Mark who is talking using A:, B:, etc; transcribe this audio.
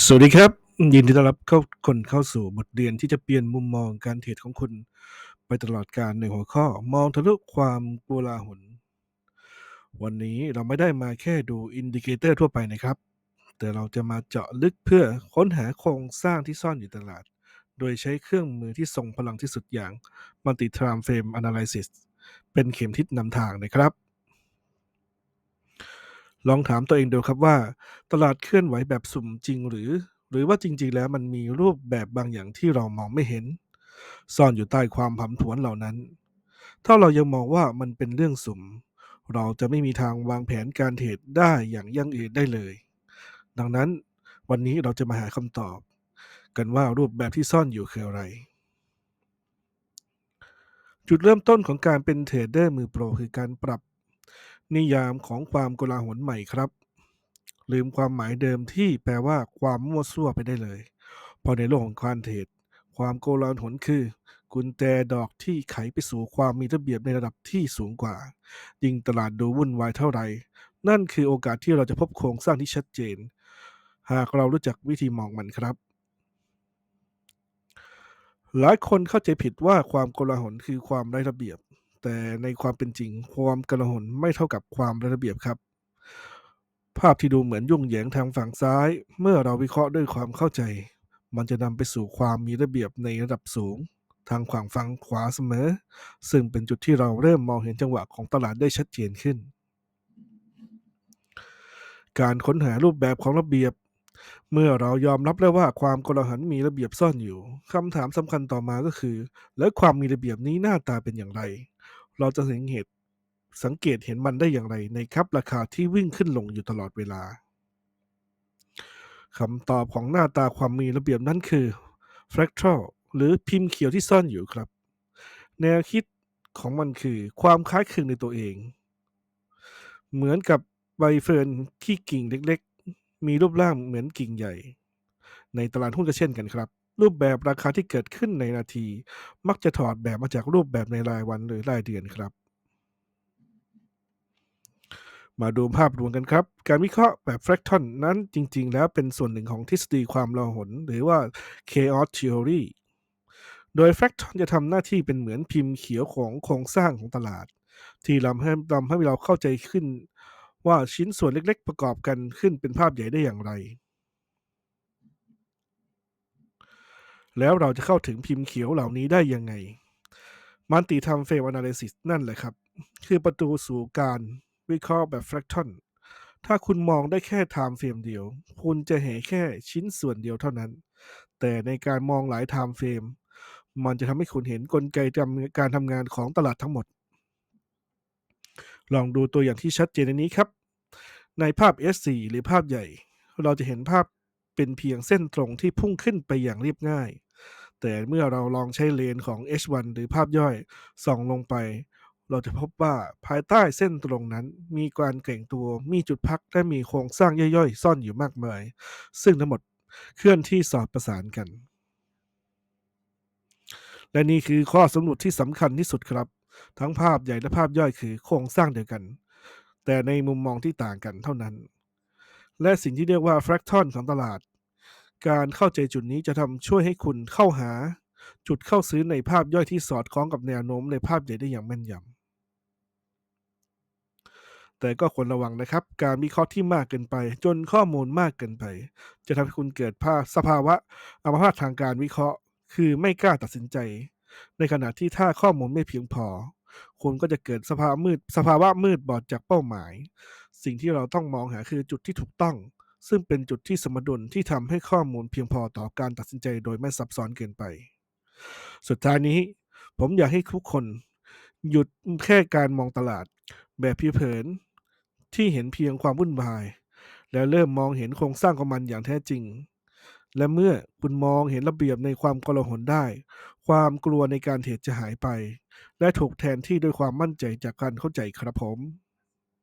A: สวัสดีครับ ยินดีต้อนรับเข้าคนเข้าสู่บทเรียนที่จะเปลี่ยนมุมมองการเทรดของคุณ ไปตลอดการในหัวข้อมองทะลุความกลาหลวันนี้เราไม่ได้มาแค่ดูอินดิเคเตอร์ทั่วไปนะครับ แต่เราจะมาเจาะลึกเพื่อค้นหาโครงสร้างที่ซ่อนอยู่ตลาด โดยใช้เครื่องมือที่ทรงพลังที่สุดอย่าง Multi Time Frame Analysis เป็นเข็มทิศนำทางนะครับ ลองถามตัวเองดูครับว่า ตลาดเคลื่อนไหวแบบสุ่มจริงหรือ หรือว่าจริง ๆ แล้วมันมีรูปแบบบางอย่างที่เรามองไม่เห็น ซ่อนอยู่ใต้ความผันผวนเหล่านั้น ถ้าเรายังมองว่ามันเป็นเรื่องสุ่ม เราจะไม่มีทางวางแผนการเทรดได้อย่างยั่งยืนได้เลย ดังนั้นวันนี้เราจะมาหาคำตอบ กันว่ารูปแบบที่ซ่อนอยู่คืออะไร จุดเริ่มต้นของการเป็นเทรดเดอร์มือโปรคือการปรับ นิยามของความโกลาหลใหม่ครับ ลืมความหมายเดิมที่แปลว่าความมั่วซั่วไปได้เลยพราะในโลกของการเทรดความโกลาหลคือ กุญแจดอกที่ไขไปสู่ความมีระเบียบในระดับที่สูงกว่า ยิ่งตลาดดูวุ่นวายเท่าไหร่นั่นคือโอกาสที่เราจะพบโครงสร้างที่ชัดเจน หากเรารู้จักวิธีมองมันครับ หลายคนเข้าใจผิดว่าความโกลาหลคือความไร้ระเบียบ แต่ในความเป็นจริงความกลาหลไม่เท่ากับความระเบียบครับ ภาพที่ดูเหมือนยุ่งเหยิงทางฝั่งซ้าย เมื่อเราวิเคราะห์ด้วยความเข้าใจ มันจะนำไปสู่ความมีระเบียบในระดับสูง ทางฝั่งฝั่งขวาเสมอ ซึ่งเป็นจุดที่เราเริ่มมองเห็นจังหวะของตลาดได้ชัดเจนขึ้น การค้นหารูปแบบของระเบียบเมื่อเรายอมรับแล้วว่าความกลาหลมีระเบียบซ่อนอยู่คำถามสำคัญต่อมาก็คือ แล้วความมีระเบียบนี้หน้าตาเป็นอย่างไร เราจะสังเกตสังเกตเห็นมันได้อย่างไรในครับราคาที่วิ่งขึ้นลงอยู่ตลอดเวลาคำตอบของหน้าตาความมีระเบียบนั้นคือ fractal หรือพิมพ์เขียวที่ซ่อนอยู่ครับ แนวคิดของมันคือความคล้ายคลึงในตัวเอง เหมือนกับใบเฟิร์นที่กิ่งเล็กๆ มีรูปร่างเหมือนกิ่งใหญ่ ในตลาดหุ้นก็เช่นกันครับ รูปแบบราคาที่เกิดขึ้นในนาที มักจะถอดแบบมาจากรูปแบบในรายวันหรือรายเดือนครับ มาดูภาพรวมกันครับ การวิเคราะห์แบบ fractal นั้นจริง ๆ แล้วเป็นส่วนหนึ่งของทฤษฎีความโลหน หรือว่า chaos theory โดย fractal จะทำหน้าที่เป็นเหมือนพิมพ์เขียวของโครงสร้างของตลาด ที่ทำให้ทำให้เราเข้าใจขึ้น ว่าชิ้นส่วนเล็ก ๆ ประกอบกันขึ้นเป็นภาพใหญ่ได้อย่างไร แล้วเราจะเข้าถึงพิมพ์เขียวเหล่านี้ได้ยังไง มันติทำเฟรม analysis นั่นแหละครับ คือประตูสู่การวิเคราะห์แบบ fractal ถ้าคุณมองได้แค่ time frame เดียว คุณจะเห็นแค่ชิ้นส่วนเดียวเท่านั้น แต่ในการมองหลาย time frame มันจะทำให้คุณเห็นกลไกการทำงานของตลาดทั้งหมด ลองดูตัวอย่างที่ชัดเจนในนี้ครับ ในภาพ S4 หรือภาพใหญ่ เราจะเห็นภาพเป็นเพียงเส้นตรงที่พุ่งขึ้นไปอย่างเรียบง่าย แต่เมื่อเราลองใช้เลนของ H1 หรือภาพย่อยส่องลงไป เราจะพบว่าภายใต้เส้นตรงนั้น มีการแกว่งตัวมีจุดพักและมีโครงสร้างย่อยๆ ซ่อนอยู่มากมาย ซึ่งทั้งหมดเคลื่อนที่สอดประสานกัน และนี่คือข้อสรุปที่สำคัญที่สุดครับ ทั้งภาพใหญ่และภาพย่อยคือโครงสร้างเดียวกัน แต่ในมุมมองที่ต่างกันเท่านั้น และสิ่งที่เรียกว่า fractal ของตลาด การเข้าใจจุดนี้จะทำช่วยให้คุณเข้าหาจุดเข้าซื้อในภาพย่อยที่สอดคล้องกับแนวโน้มในภาพใหญ่ได้อย่างแม่นยำ แต่ก็ควรระวังนะครับ การวิเคราะห์ที่มากเกินไป จนข้อมูลมากเกินไป จะทำให้คุณเกิดภาพสภาวะอัมพาตทางการวิเคราะห์ คือไม่กล้าตัดสินใจ ในขณะที่ถ้าข้อมูลไม่เพียงพอ คุณก็จะเกิดสภาวะมืด สภาวะมืดบอดจากเป้าหมาย สิ่งที่เราต้องมองหาคือจุดที่ถูกต้อง ซึ่งเป็นจุดที่สมดุลที่ทำให้ข้อมูลเพียงพอต่อการตัดสินใจโดยไม่ซับซ้อนเกินไป สุดท้ายนี้ ผมอยากให้ทุกคน หยุดแค่การมองตลาด แบบผิวเผิน ที่เห็นเพียงความวุ่นวาย แล้วเริ่มมองเห็นโครงสร้างของมันอย่างแท้จริง และเมื่อคุณมองเห็นระเบียบในความกลาหลได้ ความกลัวในการเทรดจะหายไป และถูกแทนที่ด้วยความมั่นใจจากการเข้าใจครับผม